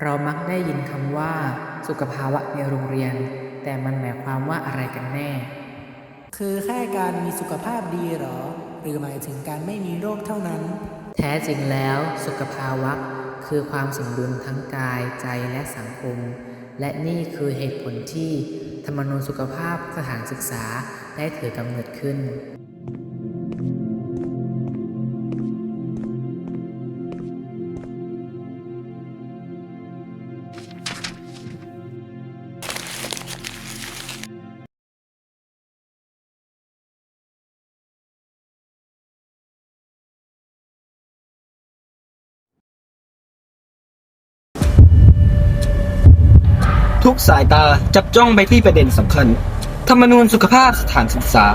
เรามักได้ยินคำว่า สุขภาวะในโรงเรียน แต่มันหมายความว่าอะไรกันแน่ คือแค่การมีสุขภาพดีเหรอ หรือหมายถึงการไม่มีโรคเท่านั้น แท้จริงแล้วสุขภาวะ คือความสมดุลทั้งกายใจและสังคม และนี่คือเหตุผลที่ธรรมนูญสุขภาพสถานศึกษาได้ถือกำเนิดขึ้น ทุกสายตาจับจ้องไปที่ประเด็นสำคัญ ธรรมนูญสุขภาพสถานศึกษา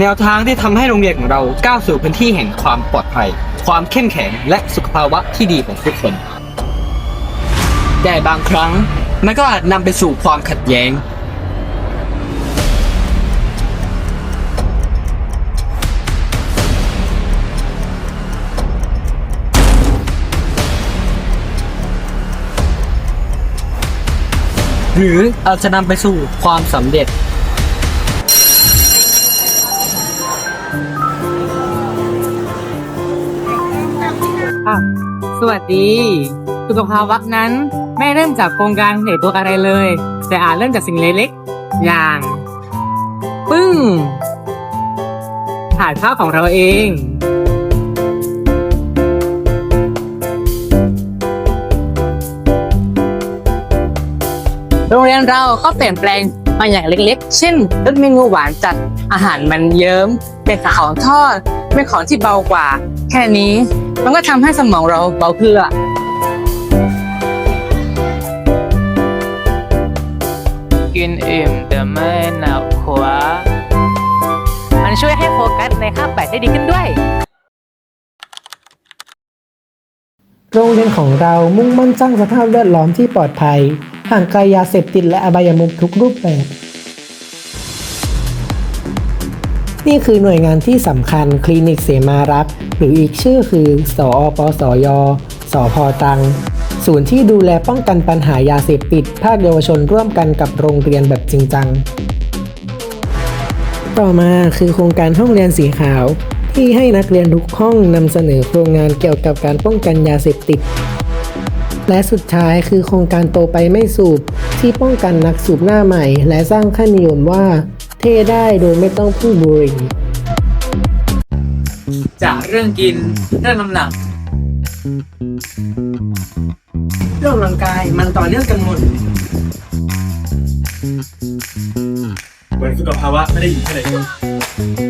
แนวทางที่ทำให้โรงเรียนของเราก้าวสู่พื้นที่แห่งความปลอดภัย ความเข้มแข็งและสุขภาวะที่ดีของทุกคน แต่บางครั้งมันก็อาจนำไปสู่ความขัดแย้ง หรืออาจจะนำไปสู่ความสำเร็จสวัสดี สุขภาวะนั้นไม่เริ่มจากโครงการใหญ่ตัวอะไรเลย แต่อาจเริ่มจากสิ่งเล็กๆ อย่าง ปึ้งถ่ายภาพของเราเอง โรงเรียนเราก็เปลี่ยนแปลงมาอย่างเล็กๆ เช่นลดเมนูหวานจัดอาหารมันเยิ้มเป็นของทอดเป็นของที่เบากว่า แค่นี้มันก็ทำให้สมองเราเบาขึ้นละกินอิ่มแต่ไม่หนักหัว มันช่วยให้โฟกัสในคาบแปดได้ดีขึ้นด้วย โรงเรียนของเรามุ่งมั่นสร้างสภาพแวดล้อมที่ปลอดภัย ห่างไกลยาเสพติดและอบายมุขทุกรูปแบบ นี่คือหน่วยงานที่สำคัญคลินิกเสมารัก หรืออีกชื่อคือ สอปสยสพตัง ศูนย์ที่ดูแลป้องกันปัญหายาเสพติด ภาคเยาวชนร่วมกันกับโรงเรียนแบบจริงจัง ต่อมาคือโครงการห้องเรียนสีขาว ที่ให้นักเรียนทุกห้องนำเสนอโครงงานเกี่ยวกับการป้องกันยาเสพติด และสุดท้ายคือโครงการโตไปไม่สูบ ที่ป้องกันนักสูบหน้าใหม่ และสร้างค่านิยมว่า เท่ได้โดยไม่ต้องพึ่งบุหรี่จากเรื่องกินเรื่องน้ำหนัก เรื่องร่างกายมันต่อเนื่องกันหมดเหมือนสุขภาวะไม่ได้อยู่ที่ไหนแต่เป็น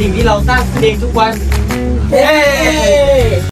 สิ่งที่เราสร้างขึ้นเองทุกวัน เย้